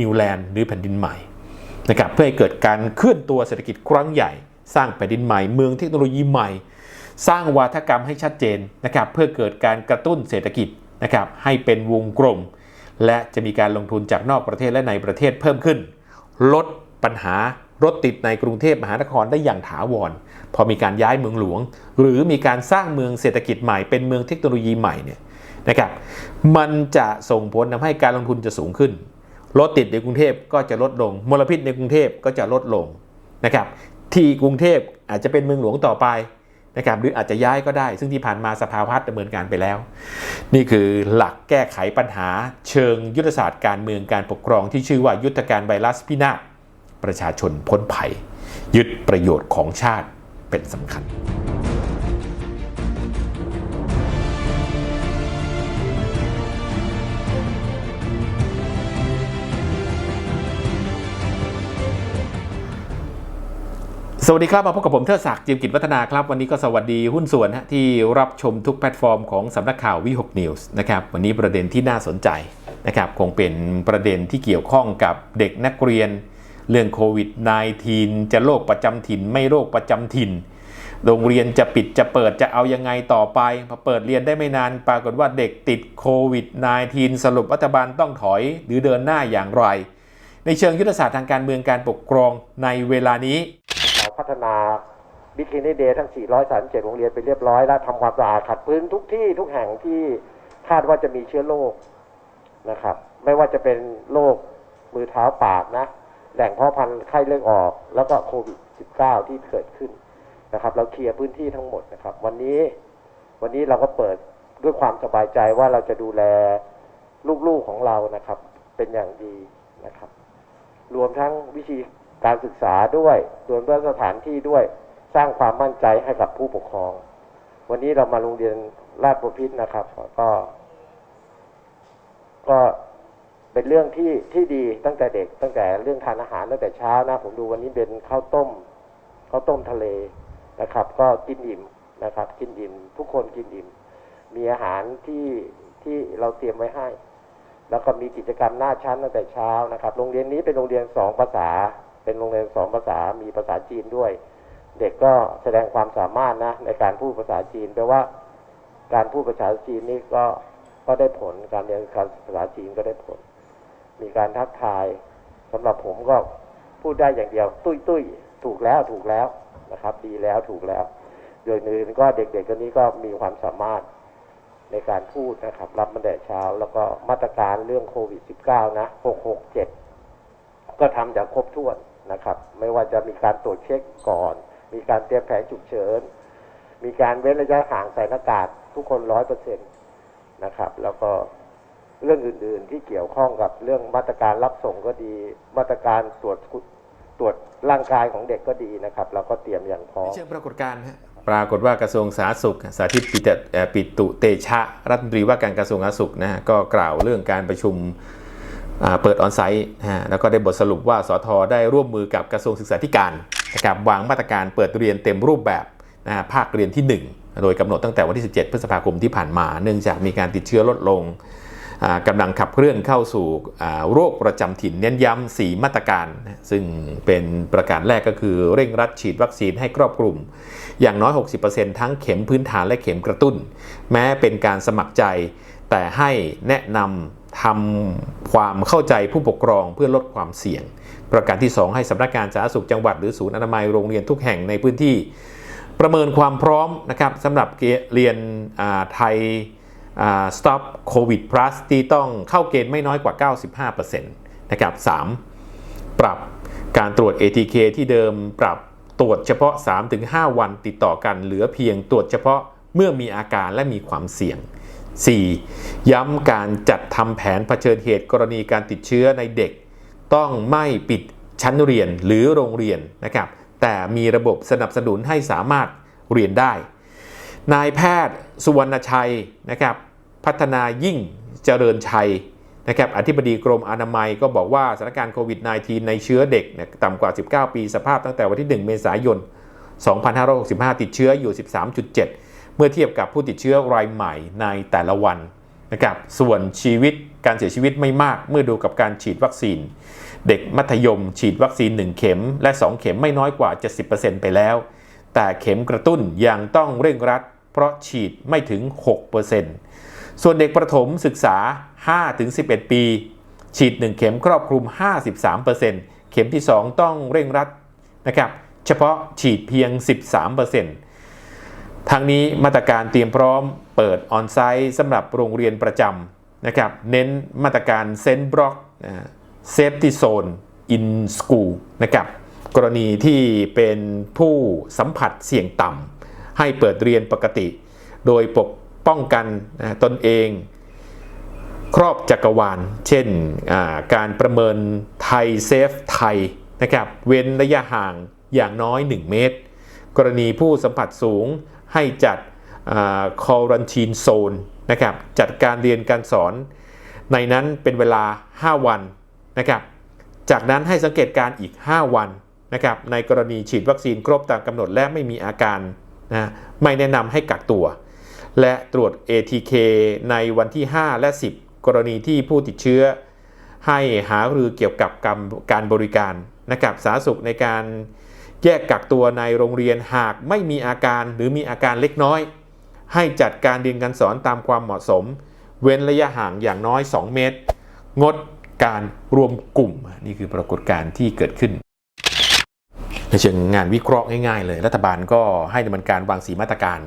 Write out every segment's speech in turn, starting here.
นิวแลนด์หรือแผ่นดินใหม่นะครับเพื่อให้เกิดการเคลื่อนตัวเศรษฐกิจครั้งใหญ่ สร้างแผ่นดินใหม่ เมืองเทคโนโลยีใหม่ สร้างวาทกรรมให้ชัดเจนนะครับเพื่อเกิดการกระตุ้นเศรษฐกิจนะครับให้เป็นวงกลม และจะมีการลงทุนจากนอกประเทศและในประเทศเพิ่มขึ้น ลดปัญหารถติดในกรุงเทพมหานครได้อย่างถาวร พอมีการย้ายเมืองหลวง หรือมีการสร้างเมืองเศรษฐกิจใหม่เป็นเมืองเทคโนโลยีใหม่เนี่ยนะครับมันจะส่งผลทำให้การลงทุนจะสูงขึ้น รถติดในกรุงเทพก็จะลดลง มลพิษในกรุงเทพก็จะลดลงนะครับที่กรุงเทพอาจจะเป็นเมืองหลวงต่อไปนะครับหรืออาจจะย้ายก็ได้ ซึ่งที่ผ่านมาสภาพัฒน์ดำเนินการไปแล้ว นี่คือหลักแก้ไขปัญหาเชิงยุทธศาสตร์การเมืองการปกครองที่ชื่อว่ายุทธการไวรัสพินาศประชาชนพ้นภัย ยึดประโยชน์ของชาติเป็นสำคัญ สวัสดีครับ มาพบกับผมเทิดศักดิ์จิมกิจวัฒนาครับ วันนี้ก็สวัสดีหุ้นส่วนฮะที่รับชมทุกแพลตฟอร์มของสำนักข่าววิหกนิวส์นะครับวันนี้ประเด็นที่น่าสนใจนะครับคงเป็นประเด็นที่เกี่ยวข้องกับเด็กนักเรียน เรื่องโควิด -19 จะโรคประจำถิ่น ไม่โรคประจำถิ่น โรงเรียนจะปิดจะเปิดจะเอายังไงต่อไปพอเปิดเรียนได้ไม่นานปรากฏว่าเด็กติดโควิด -19 สรุปรัฐบาลต้องถอยหรือเดินหน้าอย่างไร ในเชิงยุทธศาสตร์ทางการเมืองการปกครองในเวลานี้ พัฒนาบิ๊ก i ิ i เดย์ทั้ง 437 โรงเรียนไปเรียบร้อยแล้วทำความสะอาดขัดพื้นทุกที่ทุกแห่งที่คาดว่าจะมีเชื้อโรคนะครับ ไม่ว่าจะเป็นโรคมือเท้าปากนะ แหล่งพาะพันธุ์ไข้เลือดออก แล้วก็โควิด 19 ที่เกิดขึ้นนะครับ เราเคลียร์พื้นที่ทั้งหมดนะครับ วันนี้วันนี้เราก็เปิดด้วยความสบายใจว่าเราจะดูแลลูกๆของเรานะครับ เป็นอย่างดีนะครับ รวมทั้งวิธี การศึกษาด้วยรวมทั้งสถานที่ด้วยสร้างความมั่นใจให้กับผู้ปกครอง วันนี้เรามาโรงเรียนราชบุพิตนะครับ ก็ ก็เป็นเรื่องที่ที่ดีตั้งแต่เด็ก ตั้งแต่เรื่องทานอาหารตั้งแต่เช้านะผมดูวันนี้เป็นข้าวต้มข้าวต้มทะเลนะครับ ก็กินอิ่มนะครับ กินอิ่มทุกคนกินอิ่ม มีอาหารที่ที่เราเตรียมไว้ให้ แล้วก็มีกิจกรรมหน้าชั้นตั้งแต่เช้านะครับ โรงเรียนนี้เป็นโรงเรียนสองภาษา เป็นโรงเรียนสองภาษามีภาษาจีนด้วย เด็กก็แสดงความสามารถนะในการพูดภาษาจีนแปลว่า การพูดภาษาจีนนี่ก็ก็ได้ผลการเรียนการภาษาจีนก็ได้ผล มีการทักทายสำหรับผมก็พูดได้อย่างเดียว ตุ้ยตุ้ยถูกแล้วถูกแล้วนะครับ ดีแล้วถูกแล้ว โดยอื่นก็เด็กๆคนนี้ก็มีความสามารถในการพูดนะครับ รับมาแต่เช้า แล้วก็มาตรการเรื่องโควิด -19 นะ 667 ก็ทำอย่างครบถ้วน นะครับ ไม่ว่าจะมีการตรวจเช็คก่อน มีการเตรียมแผนฉุกเฉิน มีการเว้นระยะห่างใส่หน้ากากทุกคนร้อยเปอร์เซ็นต์นะครับ แล้วก็เรื่องอื่น ๆ ที่เกี่ยวข้องกับเรื่องมาตรการรับส่งก็ดี มาตรการตรวจตรวจร่างกายของเด็กก็ดีนะครับ เราก็เตรียมอย่างพร้อมเชิงปรากฏการณ์ฮะปรากฏว่ากระทรวงสาธารณสุข สาธิตปิตเอ่อปิตุเตชะรัฐมนตรีว่าการกระทรวงสาธารณสุขนะฮะก็กล่าวเรื่องการประชุมอ่า เปิดออนไซต์นะฮะแล้วก็ได้บทสรุปว่าสทได้ร่วมมือกับกระทรวงศึกษาธิการนะครับวางมาตรการเปิดเรียนเต็มรูปแบบนะภาคเรียนที่ 1 โดยกำหนดตั้งแต่วันที่ 17 พฤษภาคมที่ผ่านมา เนื่องจากมีการติดเชื้อลดลงอ่ากำลังขับเคลื่อนเข้าสู่โรคประจำถิ่นเน้นย้ำ4มาตรการ ซึ่งเป็นประการแรกก็คือเร่งรัดฉีดวัคซีนให้ครอบคลุม อย่างน้อย 60%ทั้งเข็มพื้นฐานและเข็มกระตุ้น แม้เป็นการสมัครใจแต่ให้แนะนำ ทำความเข้าใจผู้ปกครองเพื่อลดความเสี่ยง ประการที่ 2 ให้สำนักงานสาธารณสุขจังหวัดหรือศูนย์อนามัยโรงเรียนทุกแห่งในพื้นที่ ประเมินความพร้อมนะครับสำหรับเรียนไทย stop covid plus ที่ต้องเข้าเกณฑ์ไม่น้อยกว่า 95%นะครับ 3. ปรับการตรวจ ATK ที่เดิมปรับตรวจเฉพาะ 3-5 วันติดต่อกัน เหลือเพียงตรวจเฉพาะเมื่อมีอาการและมีความเสี่ยง 4. ย้ำการจัดทำแผนเผชิญเหตุกรณีการติดเชื้อในเด็ก ต้องไม่ปิดชั้นเรียนหรือโรงเรียนนะครับแต่มีระบบสนับสนุนให้สามารถเรียนได้ นายแพทย์สุวรรณชัยนะครับพัฒนายิ่งเจริญชัยนะครับอธิบดีกรมอนามัยก็บอกว่าสถานการณ์โควิด -19 ในเชื้อเด็กนี่ยต่ำกว่า 19 ปีสภาพตั้งแต่วันที่ 1 เมษายน 2565 ติดเชื้ออยู่ 13.7 เมื่อเทียบกับผู้ติดเชื้อรายใหม่ในแต่ละวันนะครับส่วนชีวิตการเสียชีวิตไม่มากเมื่อดูกับการฉีดวัคซีน เด็กมัธยมฉีดวัคซีน 1 เข็ม และ 2 เข็มไม่น้อยกว่า 70%ไปแล้ว แต่เข็มกระตุ้นยังต้องเร่งรัด เพราะฉีดไม่ถึง 6%ส่วนเด็กประถมศึกษา 5-11 ปี ฉีด 1 เข็มครอบคลุม 53%เข็มที่ 2 ต้องเร่งรัดนะครับเฉพาะฉีดเพียง 13% ทางนี้มาตรการเตรียมพร้อมเปิดออนไซต์สำหรับโรงเรียนประจำนะครับ เน้นมาตรการเซนบล็อกเซฟตี้โซนอินสกูลนะครับกรณีที่เป็นผู้สัมผัสเสี่ยงต่ำให้เปิดเรียนปกติ โดยปกป้องกันนะตนเอง ครอบจักรวาล เช่นการประเมินไทยเซฟไทยนะครับเว้นระยะห่างอย่างน้อย 1 เมตร กรณีผู้สัมผัสสูง ให้จัดคอรันทีนโซนนะครับจัดการเรียนการสอนในนั้นเป็นเวลา 5 วันนะครับจากนั้นให้สังเกตการ์อีก 5 วันนะครับในกรณีฉีดวัคซีนครบตามกำหนดและไม่มีอาการนะไม่แนะนำให้กักตัว และตรวจ ATK ในวันที่ 5 และ 10 กรณีที่ผู้ติดเชื้อ ให้หารือเกี่ยวกับการการบริการนะครับสาธารณสุขในการ แยกกักตัวในโรงเรียนหากไม่มีอาการหรือมีอาการเล็กน้อย ให้จัดการเรียนการสอนตามความเหมาะสม เว้นระยะห่างอย่างน้อย 2 เมตร งดการรวมกลุ่ม นี่คือปรากฏการณ์ที่เกิดขึ้นในเชิงงานวิเคราะห์ง่ายๆ เลย รัฐบาลก็ให้ดำเนินการวางสีมาตรการ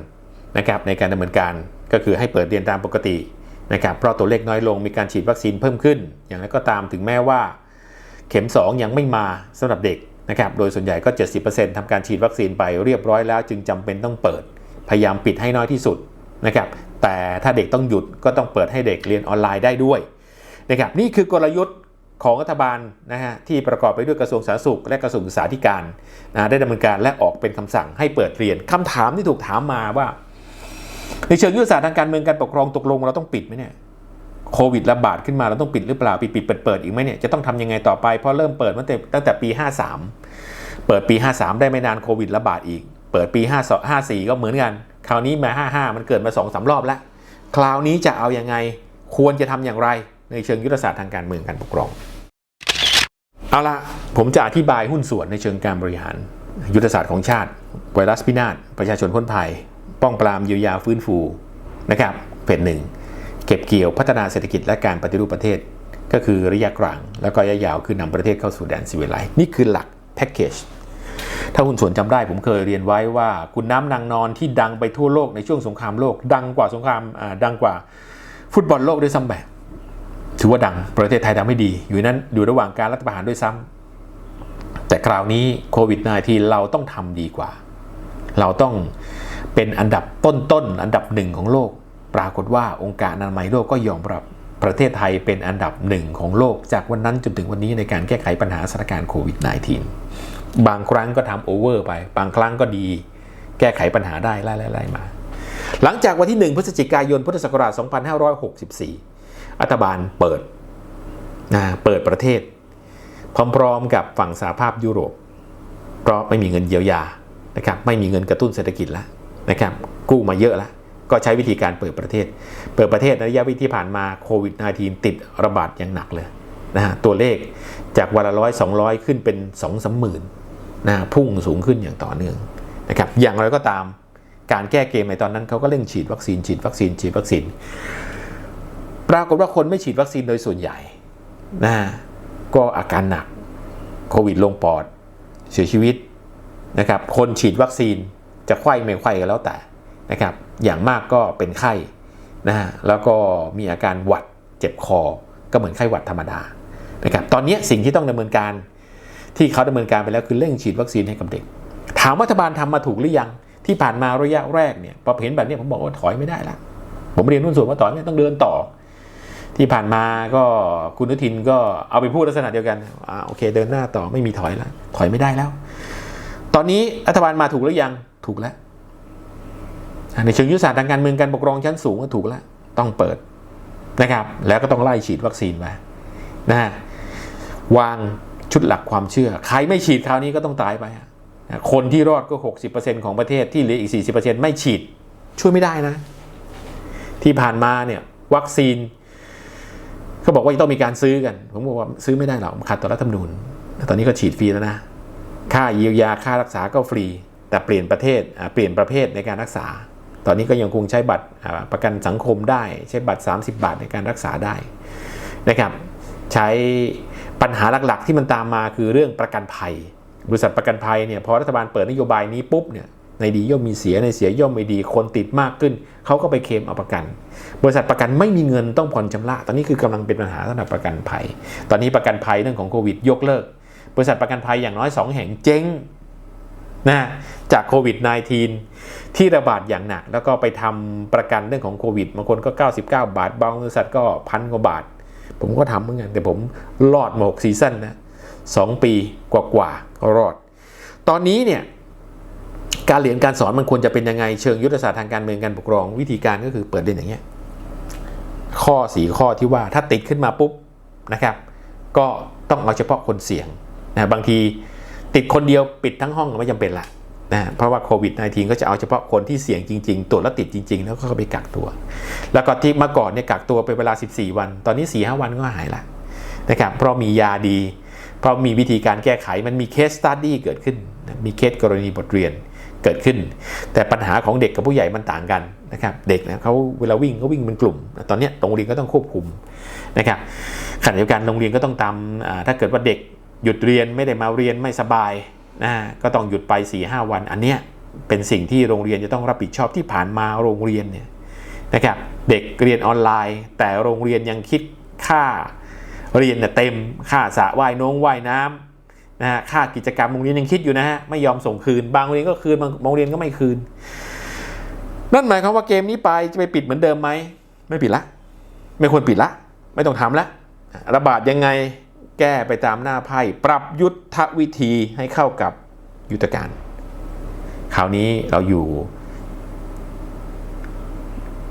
นะครับในการดำเนินการก็คือให้เปิดเรียนตามปกตินะครับเพราะตัวเลขน้อยลงมีการฉีดวัคซีนเพิ่มขึ้น อย่างไรก็ตามถึงแม้ว่า เข็ม 2 ยังไม่มาสำหรับเด็ก นะครับโดยส่วนใหญ่ก็ 70%ทำการฉีดวัคซีนไปเรียบร้อยแล้วจึงจำเป็นต้องเปิด พยายามปิดให้น้อยที่สุดนะครับแต่ถ้าเด็กต้องหยุดก็ต้องเปิดให้เด็กเรียนออนไลน์ได้ด้วยนะครับนี่คือกลยุทธ์ของรัฐบาลนะฮะที่ประกอบไปด้วยกระทรวงสาธารณสุข และกระทรวงศึกษาธิการนะได้ดำเนินการและออกเป็นคำสั่งให้เปิดเรียนคำถามที่ถูกถามมาว่า ในเชิงยุทธศาสตร์ทางการเมืองการปกครองตกลงเราต้องปิดไหมเนี่ยโควิดระบาดขึ้นมาเราต้องปิดหรือเปล่าปิดปิดเปิดเปิดอีกไหมเนี่ยจะต้องทำยังไงต่อไปเพราะเริ่มเปิดตั้งแต่ตั้งแต่ปี 53 เปิดปี 53 ได้ไม่นานโควิดระบาดอีก เปิดปี 5 54 ก็เหมือนกัน คราวนี้มา 55 มันเกิดมา2อสรอบแล้ว คราวนี้จะเอายังไง ควรจะทำอย่างไร ในเชิงยุทธศาสตร์ทางการเมืองการปกครอง เอาละผมจะอธิบายหุ้นส่วนในเชิงการบริหาร ยุทธศาสตร์ของชาติ ไวรัสพินาศ ประชาชนพ้นภัย ป้องปรามเยียวยาฟื้นฟูนะครับเป็นหนึ่งเก็บเกี่ยวพัฒนาเศรษฐกิจและการปฏิรูปประเทศ ก็คือระยะกลาง แล้วก็ระยะยาวคือนำประเทศเข้าสู่แดนสิวิไลนี่คือหลักแพ็กเกจ ถ้าหุ้นส่วนจำได้ผมเคยเรียนไว้ว่าคุณน้ำนางนอนที่ดังไปทั่วโลกในช่วงสงครามโลก ดังกว่าสงครามดังกว่าฟุตบอลโลกด้วยซ้ำไปถือว่าดังประเทศไทยดังไม่ดี อยู่นั้นอยู่ระหว่างการรัฐประหารด้วยซ้ำแต่คราวนี้โควิด -19 เราต้องทำดีกว่า เราต้องเป็นอันดับต้นๆอันดับหนึ่งของโลก ปรากฏว่าองค์การอนามัยโลกก็ยอมรับประเทศไทยเป็นอันดับหนึ่งของโลก จากวันนั้นจนถึงวันนี้ในการแก้ไขปัญหาสถานการณ์โควิด -19 บางครั้งก็ทำโอเวอร์ไป บางครั้งก็ดี แก้ไขปัญหาได้ไล่ๆมา หลังจากวันที่ 1 พฤศจิกายน พุทธศักราช 2564รัฐบาลเปิดนะเปิดประเทศ พร้อมๆกับฝั่งสหภาพยุโรป เพราะไม่มีเงินเยียวยานะครับไม่มีเงินกระตุ้นเศรษฐกิจแล้วนะครับกู้มาเยอะแล้วก็ใช้วิธีการเปิดประเทศ เปิดประเทศในระยะวิที่ผ่านมาโควิด -19 ติดระบาดอย่างหนักเลยนะฮะตัวเลขจากวันละร้อยสองร้อยขึ้นเป็นสองสามหมื่น นะพุ่งสูงขึ้นอย่างต่อเนื่องนะครับอย่างไรก็ตามการแก้เกมในตอนนั้นเขาก็เร่งฉีดวัคซีนฉีดวัคซีนฉีดวัคซีน ปรากฏว่าคนไม่ฉีดวัคซีนโดยส่วนใหญ่นะก็อาการหนักโควิดลงปอดเสียชีวิตนะครับคนฉีดวัคซีนจะไข้ไม่ไข้ก็แล้วแต่นะครับอย่างมากก็เป็นไข้นะฮะแล้วก็มีอาการหวัดเจ็บคอก็เหมือนไข้หวัดธรรมดานะครับตอนนี้สิ่งที่ต้องดำเนินการ ที่เขาดำเนินการไปแล้วคือเร่งฉีดวัคซีนให้กับเด็ก ถามรัฐบาลทำมาถูกหรือยัง ที่ผ่านมาระยะแรกเนี่ยพอเห็นแบบนี้ผมบอกว่าถอยไม่ได้ละผมเรียนหุ้นส่วนว่าถอยไม่ต้องเดินต่อ ที่ผ่านมาก็คุณนุทินก็เอาไปพูดลักษณะเดียวกันอ่าโอเค เดินหน้าต่อไม่มีถอยแล้วถอยไม่ได้แล้ว ตอนนี้รัฐบาลมาถูกหรือยังถูกแล้วในเชิงยุทธศาสตร์ทางการเมืองการปกครองชั้นสูงก็ถูกแล้วต้องเปิดนะครับ แล้วก็ต้องไล่ฉีดวัคซีนมานะฮะวาง ชุดหลักความเชื่อ ใครไม่ฉีดคราวนี้ก็ต้องตายไป คนที่รอดก็ 60%ของประเทศที่เหลืออีก 40%ไม่ฉีดช่วยไม่ได้นะ ที่ผ่านมาเนี่ยวัคซีนเขาบอกว่าจะต้องมีการซื้อกัน ผมบอกว่าซื้อไม่ได้หรอกขัดต่อรัฐธรรมนูญตอนนี้ก็ฉีดฟรีแล้วนะ ค่าเยียวยาค่ารักษาก็ฟรี แต่เปลี่ยนประเทศเปลี่ยนประเภทในการรักษา ตอนนี้ก็ยังคงใช้บัตรประกันสังคมได้ ใช้บัตร 30 บาทในการรักษาได้นะครับ ใช้ ปัญหาหลักๆ ที่มันตามมาคือเรื่องประกันภัย บริษัทประกันภัยเนี่ยพอรัฐบาลเปิดนโยบายนี้ปุ๊บเนี่ยในดีย่อมมีเสียในเสียย่อมไม่ดีคนติดมากขึ้นเขาก็ไปเคลมเอาประกัน บริษัทประกันไม่มีเงินต้องผ่อนชำระ ตอนนี้คือกำลังเป็นปัญหาสำหรับประกันภัย ตอนนี้ประกันภัยเรื่องของโควิดยกเลิก บริษัทประกันภัยอย่างน้อย 2 แห่งเจ๊งนะจากโควิด -19 ที่ระบาดอย่างหนัก แล้วก็ไปทำประกันเรื่องของโควิดบางคนก็ 99 บาทบางบริษัทก็พันกว่าบาท ผมก็ทำเหมือนกัน แต่ผมรอดมา6ซีซั่นนะสองปีกว่าๆก็รอด ตอนนี้เนี่ยการเรียนการสอนมันควรจะเป็นยังไง เชิงยุทธศาสตร์ทางการเมืองการปกครอง วิธีการก็คือเปิดเรียนอย่างเงี้ยข้อสีข้อที่ว่าถ้าติดขึ้นมาปุ๊บนะครับ ก็ต้องเอาเฉพาะคนเสี่ยงนะบางทีติดคนเดียวปิดทั้งห้องก็ไม่จำเป็นละ นะเพราะว่าโควิด -19 ก็จะเอาเฉพาะคนที่เสี่ยงจริงๆ ตรวจแล้วติดจริง ๆ แล้วก็ไปกักตัว แล้วก็ที่เมื่อก่อนเนี่ยกักตัวเป็นเวลา 14 วัน ตอนนี้ 4-5 วันก็หายละนะครับเพราะมียาดี เพราะมีวิธีการแก้ไขมันมีเคสตัดดี้เกิดขึ้น มีเคสกรณีบทเรียนเกิดขึ้น แต่ปัญหาของเด็กกับผู้ใหญ่มันต่างกันนะครับเด็กนะเขาเวลาวิ่งก็วิ่งเป็นกลุ่ม ตอนนี้ยโรงเรียนก็ต้องควบคุมนะครับขณะเดียวกันโรงเรียนก็ต้องตามถ้าเกิดว่าเด็กหยุดเรียนไม่ได้มาเรียนไม่สบาย นะก็ต้องหยุดไป4ีหวัน อันเนี้ยเป็นสิ่งที่โรงเรียนจะต้องรับผิดชอบที่ผ่านมาโรงเรียนเนี่ยนะครับเด็กเรียนออนไลน์ แต่โรงเรียนยังคิดค่าเรียนเนี่ยเต็มค่าสระว่ายน้องว่ายน้ำนะฮะค่ากิจกรรมโรงเรียนยังคิดอยู่นะฮะไม่ยอมส่งคืนบางโรงเรียนก็คืนบางโรงเรียนก็ไม่คืน นั่นหมายความว่าเกมนี้ไปจะไปปิดเหมือนเดิมไหมไม่ปิดละ ไม่ควรปิดละ ไม่ต้องทำละระบาดยังไง แก้ไปตามหน้าไพ่ปรับยุทธวิธีให้เข้ากับยุทธการ คราวนี้เราอยู่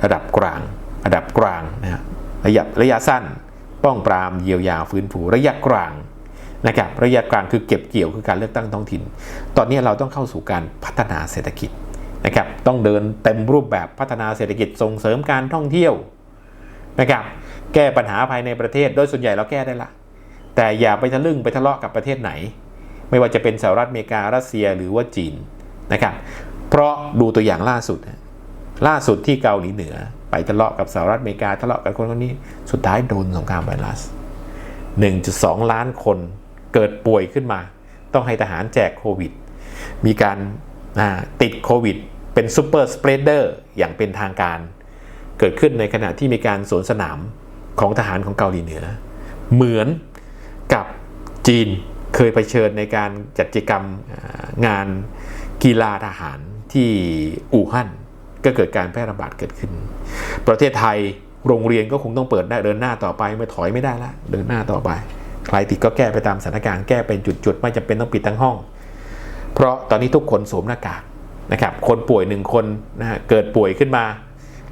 ระดับกลาง ระดับกลางนะฮะระยะระยะสั้น ป้องปรามเยียวยาฟื้นฟูระยะกลางนะครับระยะกลางคือเก็บเกี่ยวคือการเลือกตั้งท้องถิ่น ตอนนี้เราต้องเข้าสู่การพัฒนาเศรษฐกิจนะครับต้องเดินเต็มรูปแบบพัฒนาเศรษฐกิจส่งเสริมการท่องเที่ยวนะครับแก้ปัญหาภายในประเทศโดยส่วนใหญ่เราแก้ได้ละ แต่อย่าไปทะลึ่งไปทะเลาะกับประเทศไหน ไม่ว่าจะเป็นสหรัฐอเมริการัสเซียหรือว่าจีนนะครับ เพราะดูตัวอย่างล่าสุด ล่าสุดที่เกาหลีเหนือ ไปทะเลาะกับสหรัฐอเมริกาทะเลาะกับคนคนนี้สุดท้ายโดนสงครามไวรัส 1.2 ล้านคนเกิดป่วยขึ้นมา ต้องให้ทหารแจกโควิด มีการาติดโควิด เป็นซูเปอร์สเปรดเดอร์อย่างเป็นทางการ เกิดขึ้นในขณะที่มีการสวนสนามของทหารของเกาหลีเหนือ เหมือน กับจีนเคยไปเชิญในการจัดกิจกรรมงานกีฬาทหารที่อู่ฮั่นก็เกิดการแพร่ระบาดเกิดขึ้น ประเทศไทยโรงเรียนก็คงต้องเปิดได้เดินหน้าต่อไปไม่ถอยไม่ได้ละเดินหน้าต่อไป ใครติดก็แก้ไปตามสถานการณ์แก้เป็นจุดๆ ไม่จำเป็นต้องปิดทั้งห้อง เพราะตอนนี้ทุกคนสวมหน้ากากนะครับคนป่วยหนึ่งคนนะฮะเกิดป่วยขึ้นมา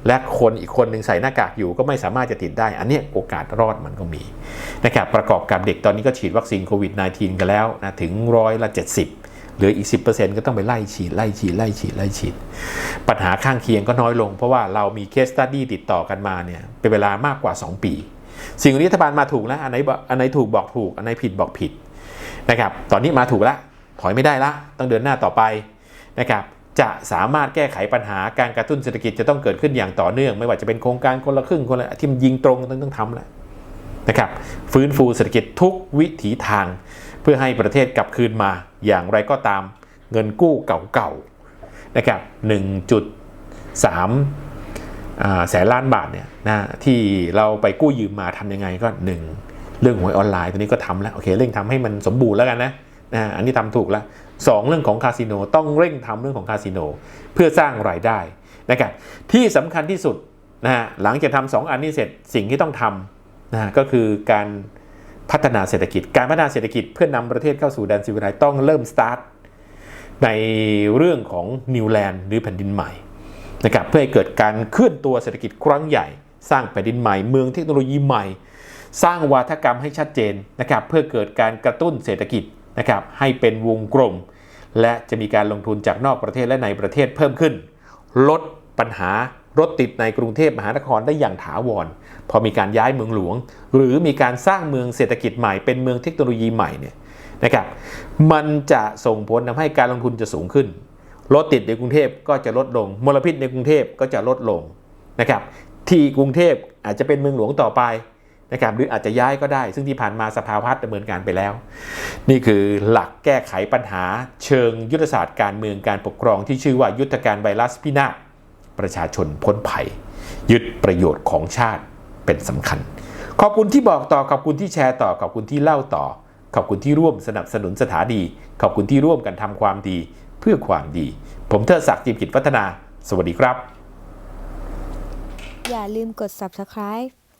และคนอีกคนหนึ่งใส่หน้ากากอยู่ก็ไม่สามารถจะติดได้ อันนี้โอกาสรอดมันก็มีนะครับประกอบกับเด็กตอนนี้ก็ฉีดวัคซีนโควิด -19 กันแล้วนะถึงร้อยละ70 เหลืออีก 10%ก็ต้องไปไล่ฉีดไล่ฉีดไล่ฉีดไล่ฉีด ปัญหาข้างเคียงก็น้อยลง เพราะว่าเรามีเคสตัดดี้ติดต่อกันมาเนี่ยเป็นเวลามากกว่า 2 ปี สิ่งนี้รัฐบาลมาถูกแล้วอันไหนอกอันไหนถูกบอกถูกอันไหนผิดบอกผิดนะครับตอนนี้มาถูกแล้วถอยไม่ได้ละต้องเดินหน้าต่อไปนะครับ จะสามารถแก้ไขปัญหาการกระตุ้นเศรษฐกิจจะต้องเกิดขึ้นอย่างต่อเนื่อง ไม่ว่าจะเป็นโครงการคนละครึ่งคนละที่มันยิงตรงต้องต้องทำแหละนะครับฟื้นฟูเศรษฐกิจทุกวิถีทาง เพื่อให้ประเทศกลับคืนมาอย่างไรก็ตามเงินกู้เก่าๆนะครับ1.3อ่าแสนล้านบาทเนี่ยนะที่เราไปกู้ยืมมาทำยังไงก็ 1 เรื่องหวยออนไลน์ตัวนี้ก็ทำแล้วโอเคเร่งทำให้มันสมบูรณ์แล้วกันนะนะอันนี้ทำถูกแล้ว สองเรื่องของคาสิโนต้องเร่งทำเรื่องของคาสิโนเพื่อสร้างรายได้นะครับที่สำคัญที่สุดนะฮะหลังจากทำสองอันนี้เสร็จสิ่งที่ต้องทำนะก็คือการพัฒนาเศรษฐกิจ การพัฒนาเศรษฐกิจเพื่อนำประเทศเข้าสู่แดนซิวิไลต้องเริ่มสตาร์ทในเรื่องของนิวแลนด์หรือแผ่นดินใหม่นะครับเพื่อให้เกิดการเคลื่อนตัวเศรษฐกิจครั้งใหญ่ สร้างแผ่นดินใหม่ เมืองเทคโนโลยีใหม่ สร้างวาทกรรมให้ชัดเจนนะครับเพื่อเกิดการกระตุ้นเศรษฐกิจ นะครับให้เป็นวงกลม และจะมีการลงทุนจากนอกประเทศและในประเทศเพิ่มขึ้น ลดปัญหารถติดในกรุงเทพมหานครได้อย่างถาวร พอมีการย้ายเมืองหลวง หรือมีการสร้างเมืองเศรษฐกิจใหม่เป็นเมืองเทคโนโลยีใหม่เนี่ยนะครับมันจะส่งผลทำให้การลงทุนจะสูงขึ้น รถติดในกรุงเทพก็จะลดลง มลพิษในกรุงเทพก็จะลดลงนะครับที่กรุงเทพอาจจะเป็นเมืองหลวงต่อไป นะครับหรืออาจจะย้ายก็ได้ ซึ่งที่ผ่านมาสภาพัฒน์ดำเนินการไปแล้ว นี่คือหลักแก้ไขปัญหาเชิงยุทธศาสตร์การเมืองการปกครองที่ชื่อว่ายุทธการไวรัสพินาศประชาชนพ้นภัย ยึดประโยชน์ของชาติเป็นสำคัญ ขอบคุณที่บอกต่อขอบคุณที่แชร์ต่อขอบคุณที่เล่าต่อ ขอบคุณที่ร่วมสนับสนุนสถานี ขอบคุณที่ร่วมกันทำความดีเพื่อความดี ผมเทิดศักดิ์จิมกิจพัฒนา สวัสดีครับ อย่าลืมกด subscribe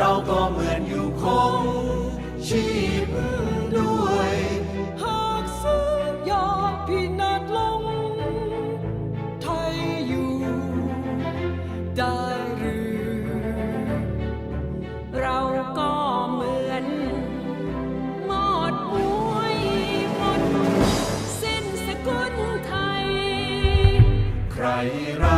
เราก็เหมือนอยู่คงชีพด้วยหากสยามพินาศลง ไทยอยู่ได้หรือ เราก็เหมือน หมดมวยหมดสิ้นสกุลไทย ใครร้า